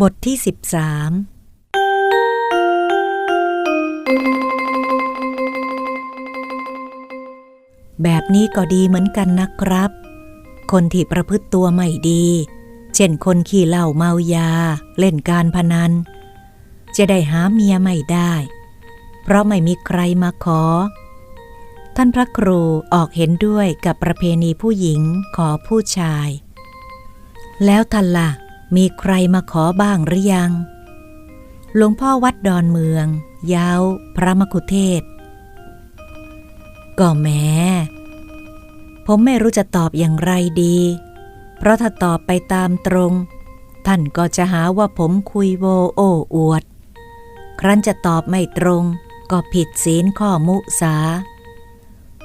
บทที่13แบบนี้ก็ดีเหมือนกันนะครับ คนที่ประพฤติตัวไม่ดี เช่นคนขี้เหล้าเมายา เล่นการพนัน จะได้หาเมียไม่ได้ เพราะไม่มีใครมาขอ ท่านพระครูออกเห็นด้วยกับประเพณีผู้หญิงขอผู้ชาย แล้วท่านละ่ะ มีใครมาขอบ้างหรือยัง หลวงพ่อวัดดอนเมือง ยาวพระมกุเทศ ก็แม้ผมไม่รู้จะตอบอย่างไรดี เพราะถ้าตอบไปตามตรง ท่านก็จะหาว่าผมคุยโวโอ้อวด ครั้นจะตอบไม่ตรง ก็ผิดศีลข้อมุสา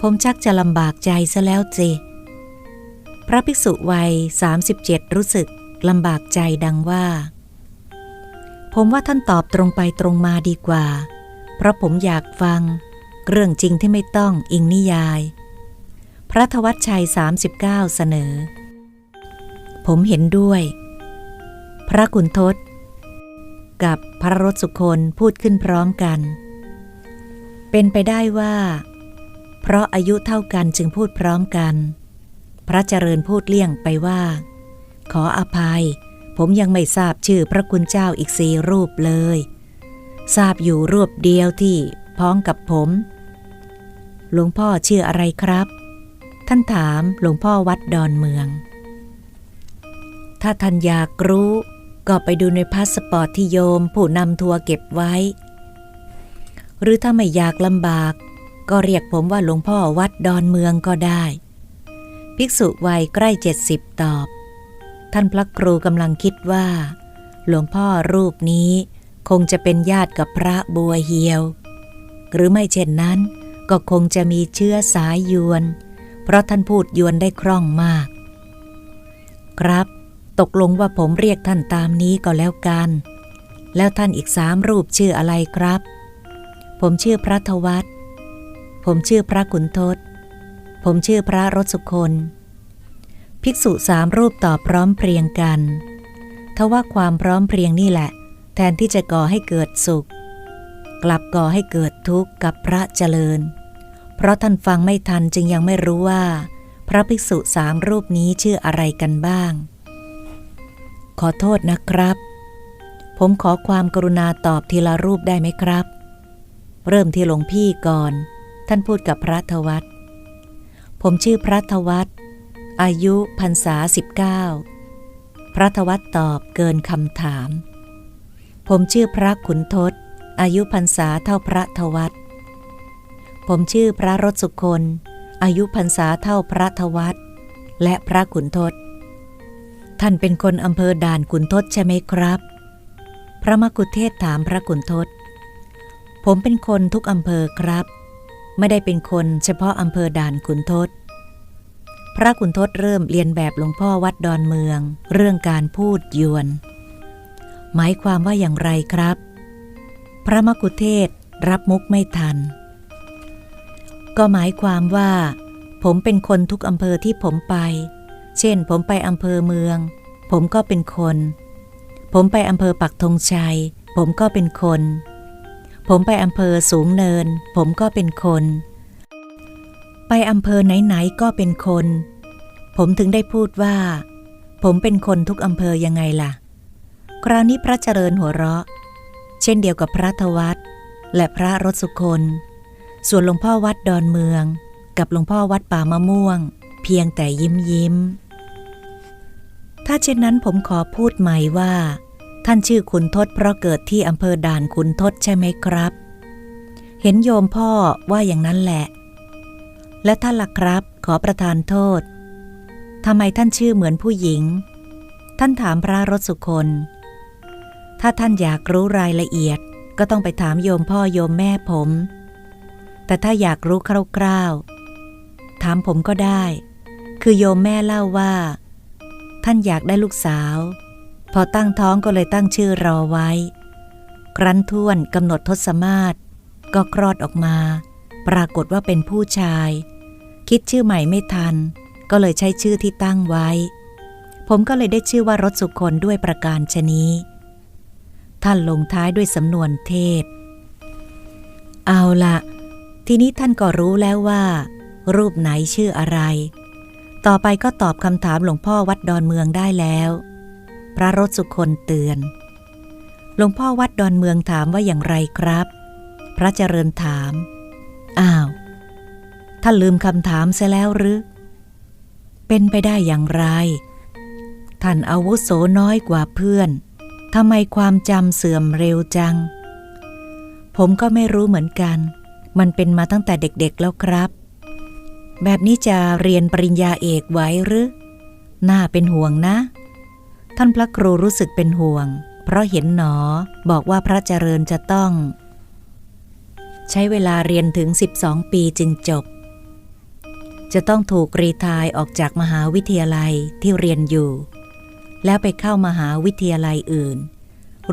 ผมชักจะลำบากใจซะแล้วจิพระภิกษุวัย 37 รู้สึก ลำบากใจดังว่า ผมว่าท่านตอบตรงไปตรงมาดีกว่า เพราะผมอยากฟัง เรื่องจริงที่ไม่ต้องอิงนิยาย พระทวัชชัย 39 เสนอ ผมเห็นด้วย พระกุณทศ กับพระรสสุคนพูดขึ้นพร้อมกัน เป็นไปได้ว่า เพราะอายุเท่ากันจึงพูดพร้อมกัน พระเจริญพูดเลี่ยงไปว่า ขออภัย ผมยังไม่ทราบชื่อพระคุณเจ้าอีกสี่รูปเลย ทราบอยู่รูปเดียวที่พ้องกับผม หลวงพ่อชื่ออะไรครับ ท่านถามหลวงพ่อวัดดอนเมือง ถ้าท่านอยากรู้ ก็ไปดูในพาสปอร์ตที่โยมผู้นำทัวร์เก็บไว้ หรือถ้าไม่อยากลำบาก ก็เรียกผมว่าหลวงพ่อวัดดอนเมืองก็ได้ ภิกษุวัยใกล้เจ็ดสิบตอบ ท่านพระครูกำลังคิดว่า หลวงพ่อรูปนี้คงจะเป็นญาติกับพระบัวเฮียว หรือไม่เช่นนั้น ก็คงจะมีเชื้อสายยวน เพราะท่านพูดยวนได้คล่องมาก ครับ ตกลงว่าผมเรียกท่านตามนี้ก็แล้วกัน แล้วท่านอีกสามรูปชื่ออะไรครับ ผมชื่อพระทวัตผมชื่อพระขุนทศ ผมชื่อพระรสสุคน ภิกษุสามรูปตอบพร้อมเพรียงกันทว่าความพร้อมเพรียงนี่แหละ แทนที่จะก่อให้เกิดสุข กลับก่อให้เกิดทุกข์กับพระเจริญ เพราะท่านฟังไม่ทันจึงยังไม่รู้ว่า พระภิกษุสามรูปนี้ชื่ออะไรกันบ้าง ขอโทษนะครับ ผมขอความกรุณาตอบทีละรูปได้ไหมครับ เริ่มที่หลวงพี่ก่อน ท่านพูดกับพระทวัตผมชื่อพระทวัต อายุพรรษาสิบเก้าพระทวัตตอบเกินคำถาม ผมชื่อพระขุนทศ อายุพรรษาเท่าพระทวัตผมชื่อพระรสสุคนอายุพรรษาเท่าพระทวัตและพระขุนทศ ท่านเป็นคนอำเภอด่านขุนทศใช่ไหมครับ พระมกุเทศถามพระขุนทศ ผมเป็นคนทุกอำเภอครับ ไม่ได้เป็นคนเฉพาะอำเภอด่านขุนทศ พระขุนทศเริ่มเรียนแบบหลวงพ่อวัดดอนเมือง เรื่องการพูดยวน หมายความว่าอย่างไรครับ พระมกุเทศรับมุกไม่ทัน ก็หมายความว่า ผมเป็นคนทุกอำเภอที่ผมไป เช่น ผมไปอำเภอเมือง ผมก็เป็นคน ผมไปอำเภอปักธงชัย ผมก็เป็นคน ผมไปอำเภอสูงเนิน ผมก็เป็นคน ไปอำเภอไหนๆก็เป็นคน ผมถึงได้พูดว่า ผมเป็นคนทุกอำเภอยังไงล่ะ คราวนี้พระเจริญหัวเราะ เช่นเดียวกับพระทวัตและพระรสสุคนส่วนหลวงพ่อวัดดอนเมือง กับหลวงพ่อวัดป่ามะม่วง เพียงแต่ยิ้มยิ้ม ถ้าเช่นนั้นผมขอพูดใหม่ว่า ท่านชื่อขุนทศเพราะเกิดที่อำเภอด่านขุนทศใช่ไหมครับ เห็นโยมพ่อว่าอย่างนั้นแหละ และท่านล่ะครับ ขอประทานโทษทำไมท่านชื่อเหมือนผู้หญิง ท่านถามพระรสสุคน ถ้าท่านอยากรู้รายละเอียดก็ต้องไปถามโยมพ่อโยมแม่ผม แต่ถ้าอยากรู้คร่าวๆ ถามผมก็ได้ คือโยมแม่เล่าว่า ท่านอยากได้ลูกสาว พอตั้งท้องก็เลยตั้งชื่อรอไว้ ครั้นท่วนกำหนดทศมาศก็คลอดออกมา ปรากฏว่าเป็นผู้ชาย คิดชื่อใหม่ไม่ทัน ก็เลยใช้ชื่อที่ตั้งไว้ ผมก็เลยได้ชื่อว่ารถสุคนด้วยประการชนี้ ท่านลงท้ายด้วยสำนวนเทศ เอาละทีนี้ท่านก็รู้แล้วว่า รูปไหนชื่ออะไร ต่อไปก็ตอบคำถามหลวงพ่อวัดดอนเมืองได้แล้ว พระรถสุคนเตือน หลวงพ่อวัดดอนเมืองถามว่าอย่างไรครับ พระเจริญถาม อ้าว ท่านลืมคำถามเสียแล้วหรือ เป็นไปได้อย่างไร ท่านอาวุโสน้อยกว่าเพื่อนทำไมความจำเสื่อมเร็วจัง ผมก็ไม่รู้เหมือนกัน มันเป็นมาตั้งแต่เด็กๆแล้วครับ แบบนี้จะเรียนปริญญาเอกไว้หรือ น่าเป็นห่วงนะ ท่านพระครูรู้สึกเป็นห่วง เพราะเห็นหนอบอกว่าพระเจริญจะต้อง ใช้เวลาเรียนถึง 12 ปีจึงจบ จะต้องถูกรีทายออกจากมหาวิทยาลัยที่เรียนอยู่ แล้วไปเข้ามหาวิทยาลัยอื่น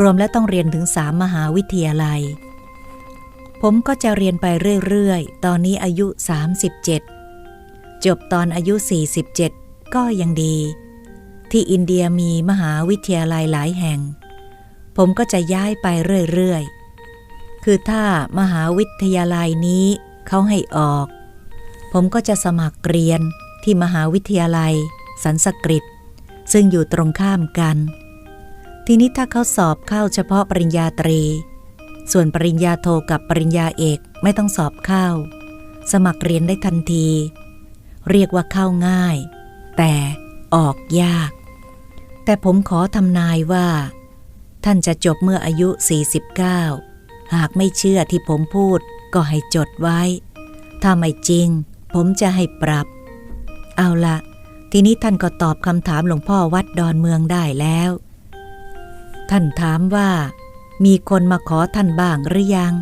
รวมแล้วต้องเรียนถึงสามมหาวิทยาลัย ผมก็จะเรียนไปเรื่อยๆ ตอนนี้อายุ 37 จบตอนอายุ 47 ก็ยังดี ที่อินเดียมีมหาวิทยาลัยหลายแห่ง ผมก็จะย้ายไปเรื่อยๆ คือถ้ามหาวิทยาลัยนี้เขาให้ออก ผมก็จะสมัครเรียนที่มหาวิทยาลัย สันสกฤต ซึ่งอยู่ตรงข้ามกัน ทีนี้ถ้าเขาสอบเข้าเฉพาะปริญญาตรี ส่วนปริญญาโทกับปริญญาเอกไม่ต้องสอบเข้า สมัครเรียนได้ทันที เรียกว่าเข้าง่าย แต่ออกยาก แต่ผมขอทำนายว่า ท่านจะจบเมื่ออายุ 49 หากไม่เชื่อที่ผมพูดก็ให้จดไว้ ถ้าไม่จริง ผมจะให้ปรับ เอาละทีนี้ท่านก็ตอบคำถามหลวงพ่อวัดดอนเมืองได้แล้ว ท่านถามว่า มีคนมาขอท่านบ้างหรือยัง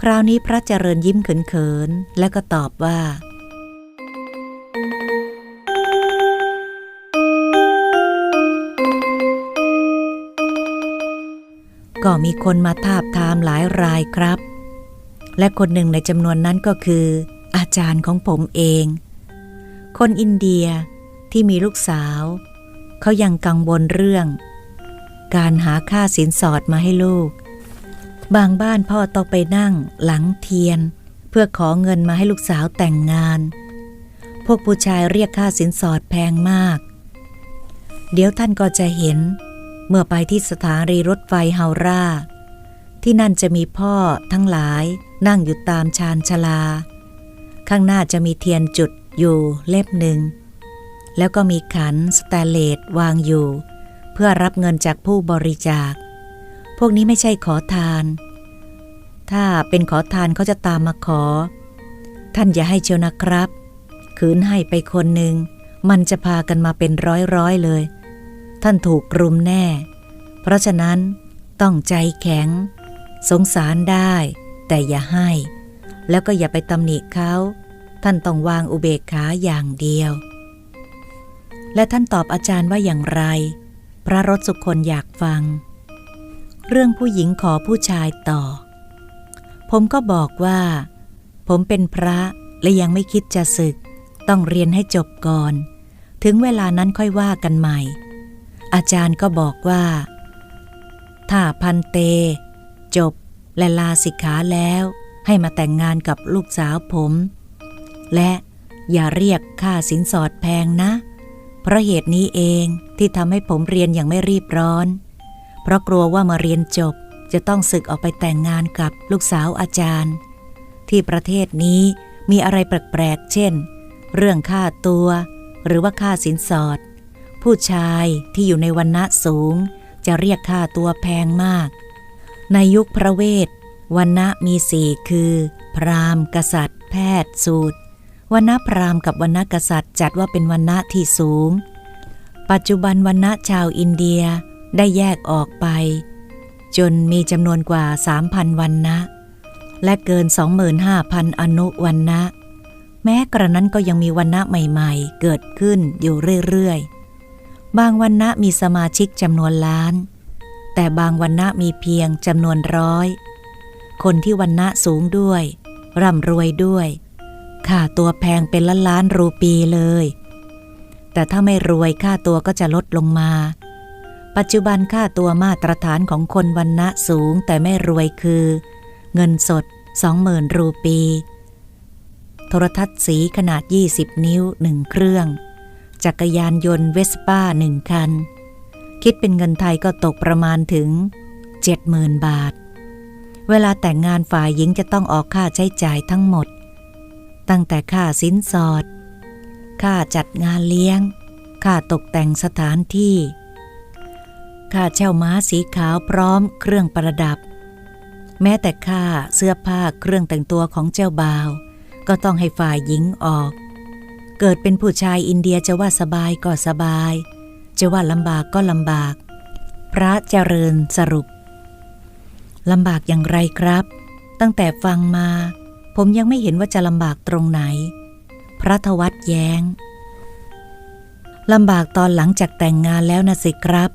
คราวนี้พระเจริญยิ้มเขินๆ แล้วก็ตอบว่า ก็มีคนมาทาบทามหลายรายครับ และคนหนึ่งในจำนวนนั้นก็คือ อาจารย์ของผมเอง คนอินเดียที่มีลูกสาว เขายังกังวลเรื่อง การหาค่าสินสอดมาให้ลูก บางบ้านพ่อต้องไปนั่งหลังเทียน เพื่อขอเงินมาให้ลูกสาวแต่งงาน พวกผู้ชายเรียกค่าสินสอดแพงมาก เดี๋ยวท่านก็จะเห็น เมื่อไปที่สถานีรถไฟเฮาราที่นั่นจะมีพ่อทั้งหลายนั่งอยู่ตามชานชลา ข้างหน้าจะมีเทียนจุดอยู่เล่มหนึ่ง แล้วก็มีขันสแตนเลสวางอยู่ เพื่อรับเงินจากผู้บริจาค พวกนี้ไม่ใช่ขอทาน ถ้าเป็นขอทานเขาจะตามมาขอ ท่านอย่าให้เชียวนะครับคืนให้ไปคนหนึ่ง มันจะพากันมาเป็นร้อยร้อยเลย ท่านถูกรุมแน่ เพราะฉะนั้นต้องใจแข็ง สงสารได้ แต่อย่าให้ แล้วก็อย่าไปตำหนิเขา ท่านต้องวางอุเบกขาอย่างเดียว และท่านตอบอาจารย์ว่าอย่างไร พระรถสุคนอยากฟัง เรื่องผู้หญิงขอผู้ชายต่อ ผมก็บอกว่า ผมเป็นพระและยังไม่คิดจะศึก ต้องเรียนให้จบก่อน ถึงเวลานั้นค่อยว่ากันใหม่ อาจารย์ก็บอกว่า ถ้าพันเต จบและลาสิกขาแล้ว ให้มาแต่งงานกับลูกสาวผม และอย่าเรียกค่าสินสอดแพงนะ เพราะเหตุนี้เองที่ทำให้ผมเรียนอย่างไม่รีบร้อน เพราะกลัวว่ามาเรียนจบจะต้องศึกออกไปแต่งงานกับลูกสาวอาจารย์ ที่ประเทศนี้มีอะไรแปลกๆ เช่น เรื่องค่าตัว หรือว่าค่าสินสอด ผู้ชายที่อยู่ในวันณะสูง จะเรียกค่าตัวแพงมาก ในยุคพระเวท วันณะมีสี่คือ พราหมณ์ กษัตริย์ แพทย์ สูตรวันณะพราหมณ์กับวันณะกษัตริย์จัดว่าเป็นวันณะที่สูง ปัจจุบันวันณะชาวอินเดียได้แยกออกไป จนมีจำนวนกว่า 3,000 วันนะ และเกิน 25,000 อนุวันนะ แม้กระนั้นก็ยังมีวันนะใหม่ๆ เกิดขึ้นอยู่เรื่อยๆ บางวันนะมีสมาชิกจำนวนล้าน แต่บางวันนะมีเพียงจำนวนร้อย คนที่วันนะสูงด้วย ร่ำรวยด้วยค่าตัวแพงเป็นล้านล้านรูปีเลย แต่ถ้าไม่รวยค่าตัวก็จะลดลงมา ปัจจุบันค่าตัวมาตรฐานของคนวันณะสูงแต่ไม่รวยคือ เงินสด 20,000 รูปี โทรทัศน์สีขนาด 20 นิ้วหนึ่งเครื่อง จักรยานยนต์เวสป้าหนึ่งคัน คิดเป็นเงินไทยก็ตกประมาณถึง 70,000 บาท เวลาแต่งงานฝ่ายหญิงจะต้องออกค่าใช้จ่ายทั้งหมด ตั้งแต่ค่าสินสอด ค่าจัดงานเลี้ยง ค่าตกแต่งสถานที่ ค่าเช่าม้าสีขาวพร้อมเครื่องประดับ แม้แต่ค่าเสื้อผ้าเครื่องแต่งตัวของเจ้าบ่าว ก็ต้องให้ฝ่ายหญิงออก เกิดเป็นผู้ชายอินเดียจะว่าสบายก็สบาย จะว่าลำบากก็ลำบาก พระเจริญสรุป ลำบากอย่างไรครับ ตั้งแต่ฟังมา ผมยังไม่เห็นว่าจะลำบากตรงไหน พระทวัตแย้งลำบากตอนหลังจากแต่งงานแล้วนะสิครับ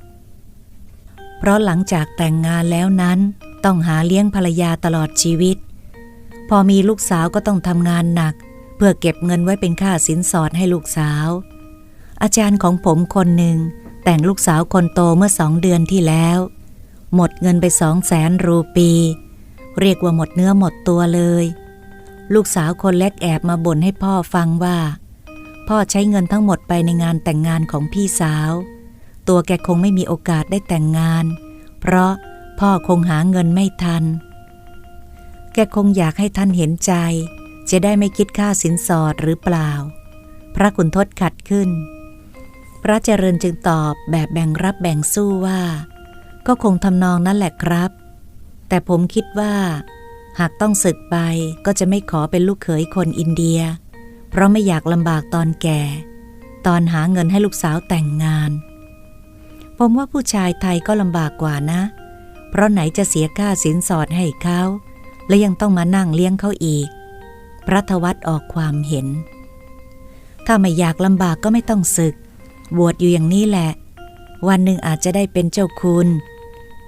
เพราะหลังจากแต่งงานแล้วนั้น ต้องหาเลี้ยงภรรยาตลอดชีวิต พอมีลูกสาวก็ต้องทำงานหนัก เพื่อเก็บเงินไว้เป็นค่าสินสอดให้ลูกสาว อาจารย์ของผมคนหนึ่งแต่งลูกสาวคนโตเมื่อสองเดือนที่แล้ว หมดเงินไปสองแสนรูปี เรียกว่าหมดเนื้อหมดตัวเลย ลูกสาวคนเล็กแอบมาบ่นให้พ่อฟังว่า พ่อใช้เงินทั้งหมดไปในงานแต่งงานของพี่สาว ตัวแกคงไม่มีโอกาสได้แต่งงาน เพราะพ่อคงหาเงินไม่ทัน แกคงอยากให้ท่านเห็นใจ จะได้ไม่คิดค่าสินสอดหรือเปล่า พระคุณทศขัดขึ้น พระเจริญจึงตอบแบบแบ่งรับแบ่งสู้ว่า ก็คงทำนองนั้นแหละครับ แต่ผมคิดว่า หากต้องศึกไปก็จะไม่ขอเป็นลูกเขยคนอินเดีย เพราะไม่อยากลำบากตอนแก่ ตอนหาเงินให้ลูกสาวแต่งงาน ผมว่าผู้ชายไทยก็ลำบากกว่านะ เพราะไหนจะเสียค่าสินสอดให้เขา และยังต้องมานั่งเลี้ยงเขาอีก พระทวัตออกความเห็น ถ้าไม่อยากลำบากก็ไม่ต้องศึก บวชอยู่อย่างนี้แหละ วันหนึ่งอาจจะได้เป็นเจ้าคุณ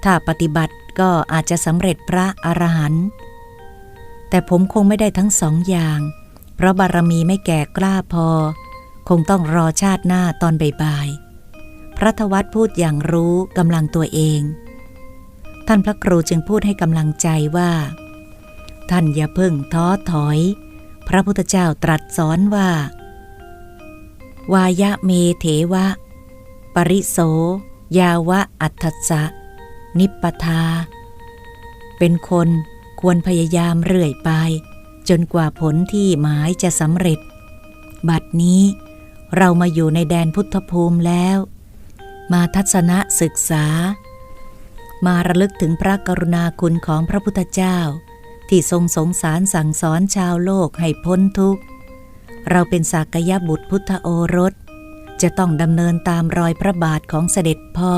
ถ้าปฏิบัติก็อาจจะสำเร็จพระอรหันต์แต่ผมคงไม่ได้ทั้งสองอย่าง เพราะบารมีไม่แก่กล้าพอ คงต้องรอชาติหน้าตอนบ่ายๆพระทวัตพูดอย่างรู้กำลังตัวเอง ท่านพระครูจึงพูดให้กำลังใจว่า ท่านอย่าเพิ่งท้อถอย พระพุทธเจ้าตรัสสอนว่า วายะเมเถวะ ปริโส ยาวะอัตถสะ นิปทา เป็นคนควรพยายามเรื่อยไป จนกว่าผลที่หมายจะสำเร็จ บัดนี้เรามาอยู่ในแดนพุทธภูมิแล้ว มาทัศนะศึกษา มาระลึกถึงพระกรุณาคุณของพระพุทธเจ้า ที่ทรงสงสารสั่งสอนชาวโลกให้พ้นทุกข์ เราเป็นสากยบุตรพุทธโอรส จะต้องดำเนินตามรอยพระบาทของเสด็จพ่อ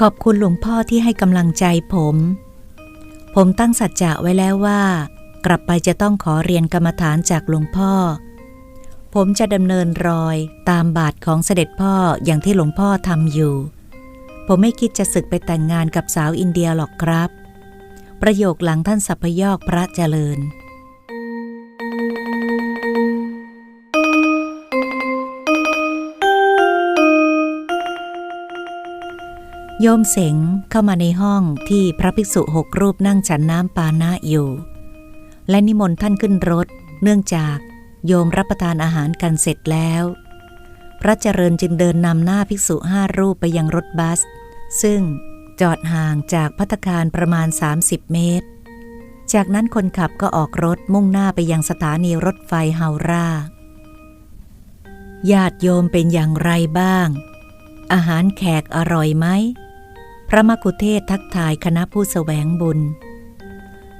ขอบคุณหลวงพ่อที่ให้กำลังใจผม ผมตั้งสัจจะไว้แล้วว่า กลับไปจะต้องขอเรียนกรรมฐานจากหลวงพ่อ ผมจะดำเนินรอยตามบาทของเสด็จพ่ออย่างที่หลวงพ่อทำอยู่ ผมไม่คิดจะศึกไปแต่งงานกับสาวอินเดียหรอกครับ ประโยคหลังท่านสัพยอกพระเจริญ โยมเสงเข้ามาในห้องที่พระภิกษุหกรูปนั่งฉันน้ำปานะอยู่ และนิมนต์ท่านขึ้นรถ เนื่องจากโยมรับประทานอาหารกันเสร็จแล้ว พระเจริญจึงเดินนำหน้าภิกษุห้ารูปไปยังรถบัส ซึ่งจอดห่างจากพัตตาคารประมาณ 30 เมตร จากนั้นคนขับก็ออกรถมุ่งหน้าไปยังสถานีรถไฟเฮาราญาติโยมเป็นอย่างไรบ้าง อาหารแขกอร่อยไหม พระมกุเทศทักทายคณะผู้แสวงบุญ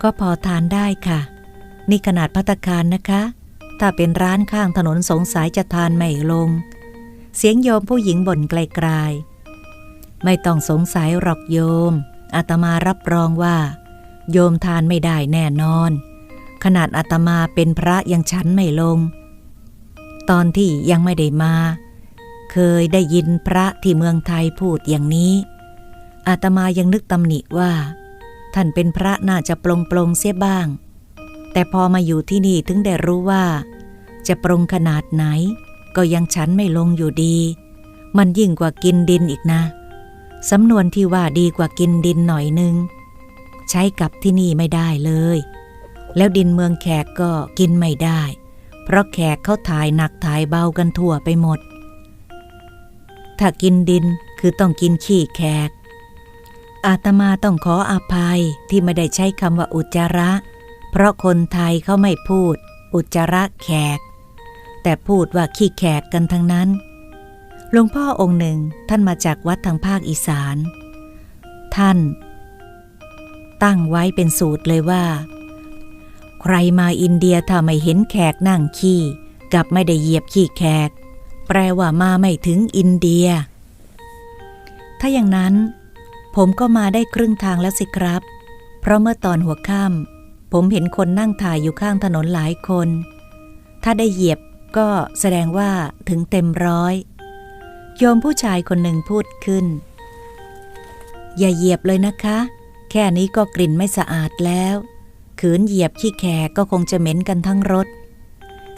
ก็พอทานได้ค่ะ นี่ขนาดพัตคารนะคะ ถ้าเป็นร้านข้างถนนสงสัยจะทานไม่ลง เสียงโยมผู้หญิงบ่นไกลๆ ไม่ต้องสงสัยหรอกโยม อาตมารับรองว่า โยมทานไม่ได้แน่นอน ขนาดอาตมาเป็นพระยังชั้นไม่ลง ตอนที่ยังไม่ได้มา เคยได้ยินพระที่เมืองไทยพูดอย่างนี้ อาตมายังนึกตำหนิว่า ท่านเป็นพระน่าจะปรงปรงเสียบ้าง แต่พอมาอยู่ที่นี่ถึงได้รู้ว่า จะปรงขนาดไหน ก็ยังฉันไม่ลงอยู่ดี มันยิ่งกว่ากินดินอีกนะสำนวนที่ว่าดีกว่ากินดินหน่อยนึง ใช้กับที่นี่ไม่ได้เลย แล้วดินเมืองแขกก็กินไม่ได้ เพราะแขกเขาถ่ายหนักถ่ายเบากันทั่วไปหมด ถ้ากินดินคือต้องกินขี้แขก อาตมาต้องขออภัยที่ไม่ได้ใช้คำว่าอุจจาระ เพราะคนไทยเขาไม่พูด อุจจาระแขก แต่พูดว่าขี้แขกกันทั้งนั้น หลวงพ่อองค์หนึ่งท่านมาจากวัดทางภาคอีสาน ท่าน ตั้งไว้เป็นสูตรเลยว่า ใครมาอินเดียถ้าไม่เห็นแขกนั่งขี้กับไม่ได้เหยียบขี้แขก แปลว่ามาไม่ถึงอินเดีย ถ้าอย่างนั้น ผมก็มาได้ครึ่งทางแล้วสิครับ เพราะเมื่อตอนหัวค่ำผมเห็นคนนั่งถ่ายอยู่ข้างถนนหลายคน ถ้าได้เหยียบก็แสดงว่าถึงเต็มร้อย โยมผู้ชายคนหนึ่งพูดขึ้น อย่าเหยียบเลยนะคะ แค่นี้ก็กลิ่นไม่สะอาดแล้ว ขืนเหยียบขี้แขกก็คงจะเหม็นกันทั้งรถ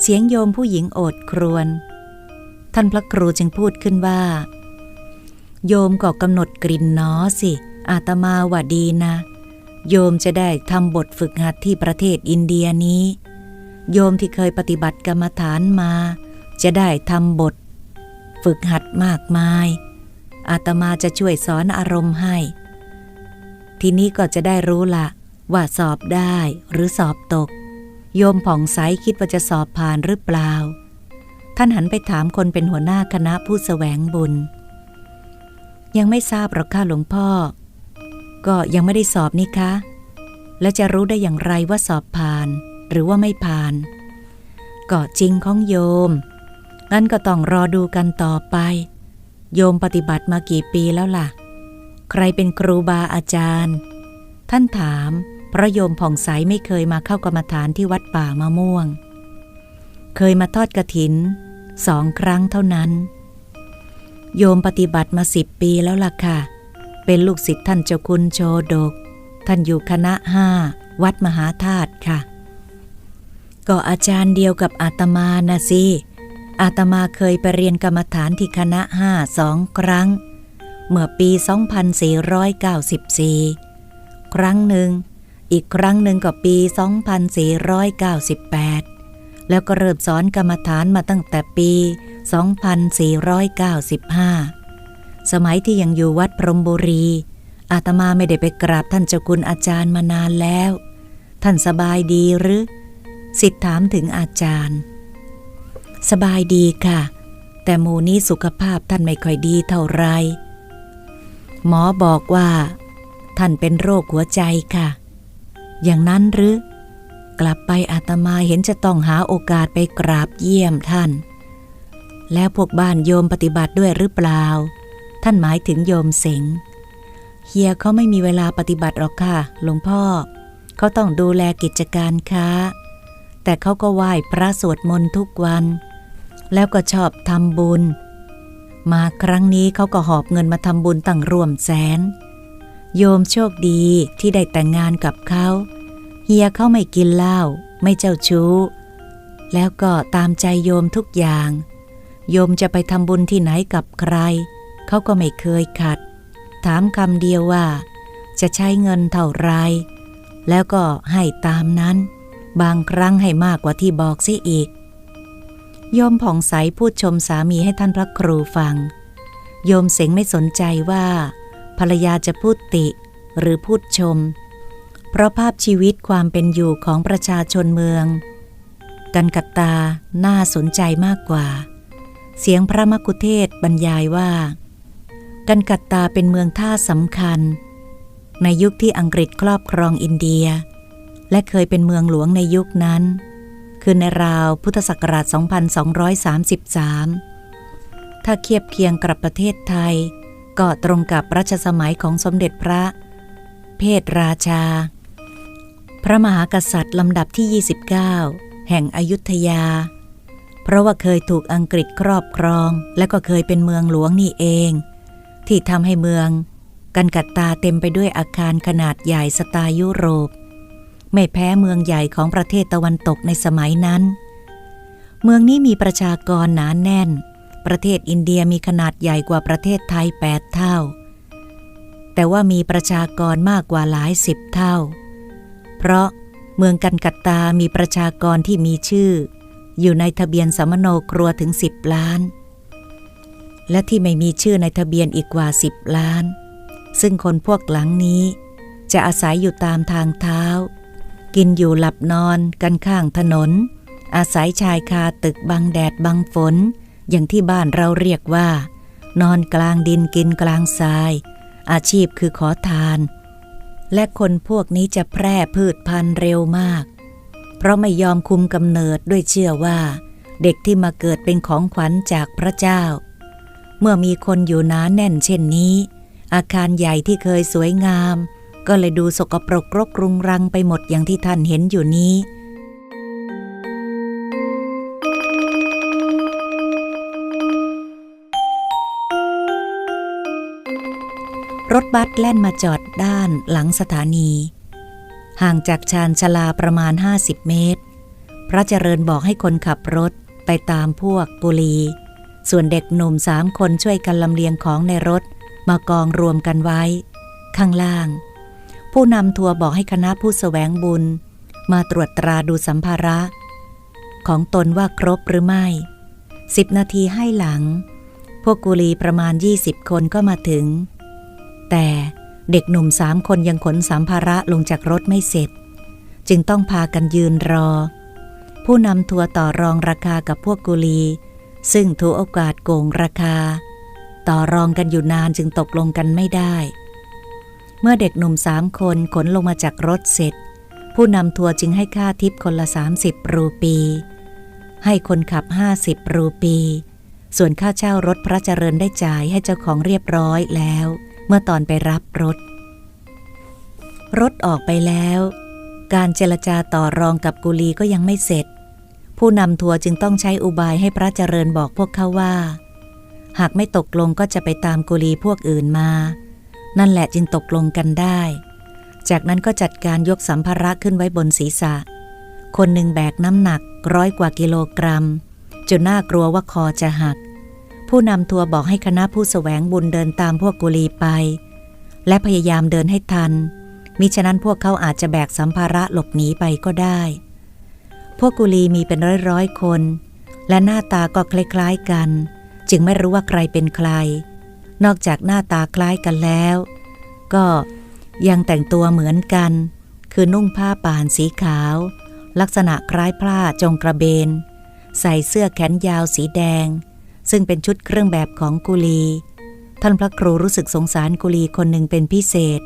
เสียงโยมผู้หญิงโอดครวญ ท่านพระครูจึงพูดขึ้นว่า โยมก็กำหนดกลิ่นหนอสิ อาตมาว่าดีนะ โยมจะได้ทำบทฝึกหัดที่ประเทศอินเดียนี้ โยมที่เคยปฏิบัติกรรมฐานมา จะได้ทำบท ฝึกหัดมากมาย อาตมาจะช่วยสอนอารมณ์ให้ ทีนี้ก็จะได้รู้ละว่าสอบได้หรือสอบตก โยมผ่องใสคิดว่าจะสอบผ่านหรือเปล่า ท่านหันไปถามคนเป็นหัวหน้าคณะผู้แสวงบุญ ยังไม่ทราบหรอกค่ะหลวงพ่อ ก็ยังไม่ได้สอบนี่คะ แล้วจะรู้ได้อย่างไรว่าสอบผ่าน หรือว่าไม่ผ่านก็จริงของโยม งั้นก็ต้องรอดูกันต่อไป โยมปฏิบัติมากี่ปีแล้วล่ะ ใครเป็นครูบาอาจารย์ ท่านถามเพราะโยมผ่องใสไม่เคยมาเข้ากรรมฐานที่วัดป่ามะม่วง เคยมาทอดกระถินสองครั้งเท่านั้น โยมปฏิบัติมาสิบปีแล้วล่ะค่ะ เป็นลูกศิษย์ท่านเจ้าคุณโชดก ท่านอยู่คณะห้าวัดมหาธาตุค่ะ ก็อาจารย์เดียวกับอาตมานะสิ อาตมาเคยไปเรียนกรรมฐานที่คณะห้าสองครั้ง เมื่อปี 2494 ครั้งหนึ่ง อีกครั้งหนึ่งก็ปี 2498 แล้วก็เริ่มสอนกรรมฐานมาตั้งแต่ปี 2495 สมัยที่ยังอยู่วัดพรหมบุรี อาตมาไม่ได้ไปกราบท่านเจ้าคุณอาจารย์มานานแล้ว ท่านสบายดีหรือ สิทธิถามถึงอาจารย์ สบายดีค่ะ แต่หมูนี้สุขภาพท่านไม่ค่อยดีเท่าไร หมอบอกว่า ท่านเป็นโรคหัวใจค่ะ อย่างนั้นหรือ กลับไปอาตมาเห็นจะต้องหาโอกาสไปกราบเยี่ยมท่าน แล้วพวกบ้านโยมปฏิบัติด้วยหรือเปล่า ท่านหมายถึงโยมเสงเฮียเขาไม่มีเวลาปฏิบัติหรอกค่ะ หลวงพ่อ เขาต้องดูแลกิจการค้า แต่เขาก็ไหว้พระสวดมนต์ทุกวัน แล้วก็ชอบทำบุญ มาครั้งนี้เขาก็หอบเงินมาทำบุญตั้งรวมแสน โยมโชคดีที่ได้แต่งงานกับเขาเเฮียเขาไม่กินเหล้าไม่เจ้าชู้ แล้วก็ตามใจโยมทุกอย่าง โยมจะไปทำบุญที่ไหนกับใคร เขาก็ไม่เคยขัด ถามคำเดียวว่า จะใช้เงินเท่าไร แล้วก็ให้ตามนั้น บางครั้งให้มากกว่าที่บอกซิอีก โยมผ่องใสพูดชมสามีให้ท่านพระครูฟัง โยมเสงไม่สนใจว่า ภรรยาจะพูดติหรือพูดชม เพราะภาพชีวิตความเป็นอยู่ของประชาชนเมือง กันกัตตาน่าสนใจมากกว่า เสียงพระมกุเทศบรรยายว่า กันกัตตาเป็นเมืองท่าสำคัญ ในยุคที่อังกฤษครอบครองอินเดีย และเคยเป็นเมืองหลวงในยุคนั้น คือในราวพุทธศักราช 2233 ถ้าเทียบเคียงกับประเทศไทย ก็ตรงกับรัชสมัยของสมเด็จพระเพศราชา พระมหากษัตริย์ลำดับที่ 29 แห่งอยุธยา เพราะว่าเคยถูกอังกฤษครอบครอง และก็เคยเป็นเมืองหลวงนี่เอง ที่ทำให้เมืองกันกัดตาเต็มไปด้วยอาคารขนาดใหญ่สไตล์ยุโรป ไม่แพ้เมืองใหญ่ของประเทศตะวันตกในสมัยนั้น เมืองนี้มีประชากรหนานแน่นปประเทศอินเดียมีขนาดใหญ่กว่าประเทศไทยแปดเท่า แต่ว่ามีประชากรมากกว่าหลายสิบเท่า เพราะเมืองกันกัตตามีประชากรที่มีชื่อ อยู่ในทะเบียนสมโนครัวถึงสิบล้าน และที่ไม่มีชื่อในทะเบียนอีกกว่าสิบล้าน ซึ่งคนพวกหลังนี้ จะอาศัยอยู่ตามทางเท้า กินอยู่หลับนอนกันข้างถนน อาศัยชายคาตึกบังแดดบังฝน อย่างที่บ้านเราเรียกว่า นอนกลางดินกินกลางทราย อาชีพคือขอทาน และคนพวกนี้จะแพร่พืชพันธุ์เร็วมาก เพราะไม่ยอมคุมกำเนิดด้วยเชื่อว่า เด็กที่มาเกิดเป็นของขวัญจากพระเจ้า เมื่อมีคนอยู่หนาแน่นเช่นนี้ อาคารใหญ่ที่เคยสวยงาม ก็เลยดูสกปรกรกรุงรังไปหมดอย่างที่ท่านเห็นอยู่นี้ รถบัสแล่นมาจอดด้านหลังสถานี ห่างจากชานชาลาประมาณ 50 เมตร พระเจริญบอกให้คนขับรถไปตามพวกกุลี ส่วนเด็กหนุ่มสามคนช่วยกันลำเลียงของในรถมากองรวมกันไว้ ข้างล่าง ผู้นำทัวร์บอกให้คณะผู้สแสวงบุญ มาตรวจตราดูสัมภาระ ของตนว่าครบหรือไม่สิบนาทีให้หลัง พวกกุลีประมาณ 20 คนก็มาถึง แต่เด็กหนุ่มสามคนยังขนสัมภาระลงจากรถไม่เสร็จ จึงต้องพากันยืนรอ ผู้นำทัวร์ต่อรองราคากับพวกกุลี ซึ่งถูกโอกาสโกงราคา ต่อรองกันอยู่นานจึงตกลงกันไม่ได้ เมื่อเด็กหนุ่มสามคนขนลงมาจากรถเสร็จ ผู้นำทัวร์จึงให้ค่าทิปคนละ 30 รูปี ให้คนขับ 50 รูปี ส่วนค่าเช่ารถพระเจริญได้จ่ายให้เจ้าของเรียบร้อยแล้ว เมื่อตอนไปรับรถ รถออกไปแล้ว การเจรจาต่อรองกับกุลีก็ยังไม่เสร็จ ผู้นำทัวร์จึงต้องใช้อุบายให้พระเจริญบอกพวกเขาว่า หากไม่ตกลงก็จะไปตามกุลีพวกอื่นมา นั่นแหละจึงตกลงกันได้ จากนั้นก็จัดการยกสัมภาระขึ้นไว้บนศีรษะ คนหนึ่งแบกน้ำหนักร้อยกว่ากิโลกรัมจนน่ากลัวว่าคอจะหัก ผู้นำทัวร์บอกให้คณะผู้สแสวงบุญเดินตามพวกกุลีไป และพยายามเดินให้ทัน มิฉะนั้นพวกเขาอาจจะแบกสัมภาระหลบหนีไปก็ได้ พวกกุลีมีเป็นร้อยๆคน และหน้าตาก็คล้ายๆกัน จึงไม่รู้ว่าใครเป็นใคร นอกจากหน้าตาคล้ายกันแล้ว ก็ยังแต่งตัวเหมือนกัน คือนุ่งผ้าป่านสีขาว ลักษณะคล้ายผ้าจงกระเบน ใส่เสื้อแขนยาวสีแดง ซึ่งเป็นชุดเครื่องแบบของกุลี ท่านพระครูรู้สึกสงสารกุลีคนหนึ่งเป็นพิเศษ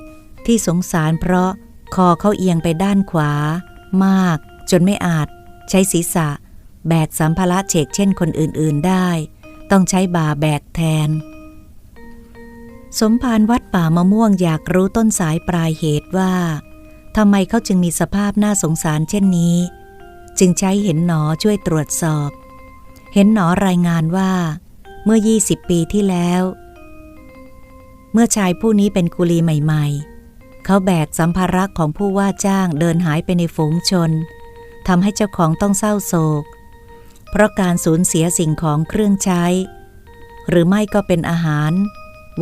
ที่สงสารเพราะคอเขาเอียงไปด้านขวา มาก จนไม่อาจ ใช้ศีรษะ แบกสัมภาระเฉกเช่นคนอื่นๆได้ ต้องใช้บ่าแบกแทน สมภารวัดป่ามะม่วงอยากรู้ต้นสายปลายเหตุว่าทำไมเขาจึงมีสภาพน่าสงสารเช่นนี้ จึงใช้เห็นหนอช่วยตรวจสอบ เห็นหนอรายงานว่า เมื่อ 20 ปีที่แล้ว เมื่อชายผู้นี้เป็นกุลีใหม่ ๆ เขาแบกสัมภาระของผู้ว่าจ้างเดินหายไปในฝูงชนทำให้เจ้าของต้องเศร้าโศก เพราะการสูญเสียสิ่งของเครื่องใช้ หรือไม่ก็เป็นอาหาร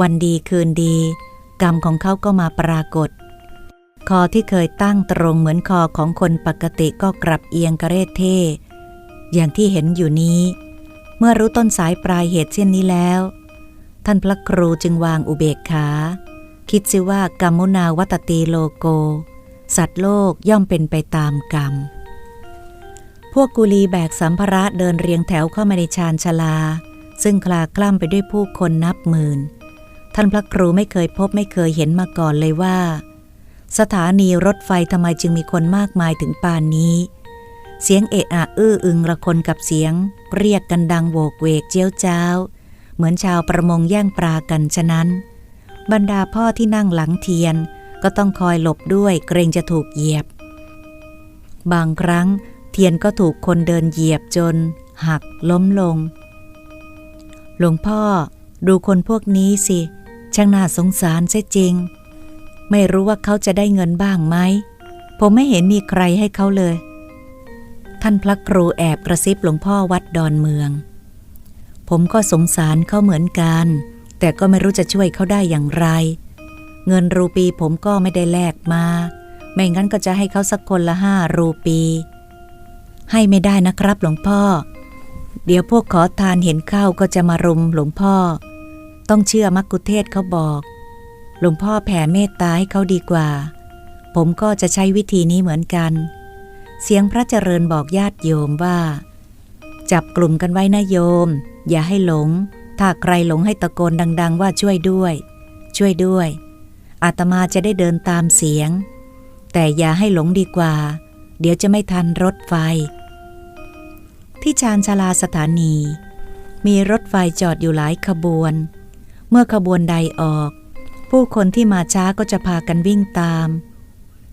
วันดีคืนดี กรรมของเขาก็มาปรากฏ คอที่เคยตั้งตรงเหมือนคอของคนปกติก็กลับเอียงกระเรศเท่ อย่างที่เห็นอยู่นี้ เมื่อรู้ต้นสายปลายเหตุเช่นนี้แล้ว ท่านพระครูจึงวางอุเบกขา คิดซิว่ากรรมุนาวัตตีโลโก สัตว์โลกย่อมเป็นไปตามกรรม พวกกุลีแบกสัมภาระเดินเรียงแถวเข้ามาในชานชลา ซึ่งคลาคล่ำไปด้วยผู้คนนับหมื่น ท่านพระครูไม่เคยพบไม่เคยเห็นมาก่อนเลยว่า สถานีรถไฟทำไมจึงมีคนมากมายถึงปานนี้ เสียงเอะอะอื้ออึงระคนกับเสียง เรียกกันดังโวกเวกเจียวจ้าว เหมือนชาวประมงแย่งปลากันฉะนั้น บรรดาพ่อที่นั่งหลังเทียนก็ต้องคอยหลบด้วยเกรงจะถูกเหยียบ บางครั้งเทียนก็ถูกคนเดินเหยียบจน หักล้มลง หลวงพ่อดูคนพวกนี้สิ ช่างน่าสงสารเสียจริง ไม่รู้ว่าเขาจะได้เงินบ้างไหม ผมไม่เห็นมีใครให้เขาเลย ท่านพระครูแอบกระซิบหลวงพ่อวัดดอนเมือง ผมก็สงสารเขาเหมือนกัน แต่ก็ไม่รู้จะช่วยเขาได้อย่างไร เงินรูปีผมก็ไม่ได้แลกมา ไม่งั้นก็จะให้เขาสักคนละห้ารูปี ให้ไม่ได้นะครับหลวงพ่อ เดี๋ยวพวกขอทานเห็นเข้าก็จะมารุมหลวงพ่อ ต้องเชื่อมักกุเทศก์เขาบอก หลวงพ่อแผ่เมตตาให้เขาดีกว่า ผมก็จะใช้วิธีนี้เหมือนกัน เสียงพระเจริญบอกญาติโยมว่า จับกลุ่มกันไว้นะโยม อย่าให้หลง ถ้าใครหลงให้ตะโกนดัง ๆ ว่าช่วยด้วย ช่วยด้วย อาตมาจะได้เดินตามเสียง แต่อย่าให้หลงดีกว่า เดี๋ยวจะไม่ทันรถไฟ ที่ชานชาลาสถานี มีรถไฟจอดอยู่หลายขบวน เมื่อขบวนใดออก ผู้คนที่มาช้าก็จะพากันวิ่งตาม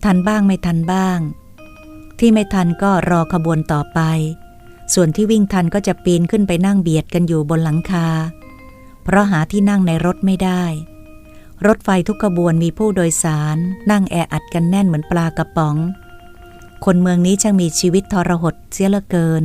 ทันบ้างไม่ทันบ้าง ที่ไม่ทันก็รอขบวนต่อไป ส่วนที่วิ่งทันก็จะปีนขึ้นไปนั่งเบียดกันอยู่บนหลังคา เพราะหาที่นั่งในรถไม่ได้ รถไฟทุกขบวนมีผู้โดยสาร นั่งแออัดกันแน่นเหมือนปลากระป๋อง คนเมืองนี้ช่างมีชีวิตทรหดเสียเหลือเกิน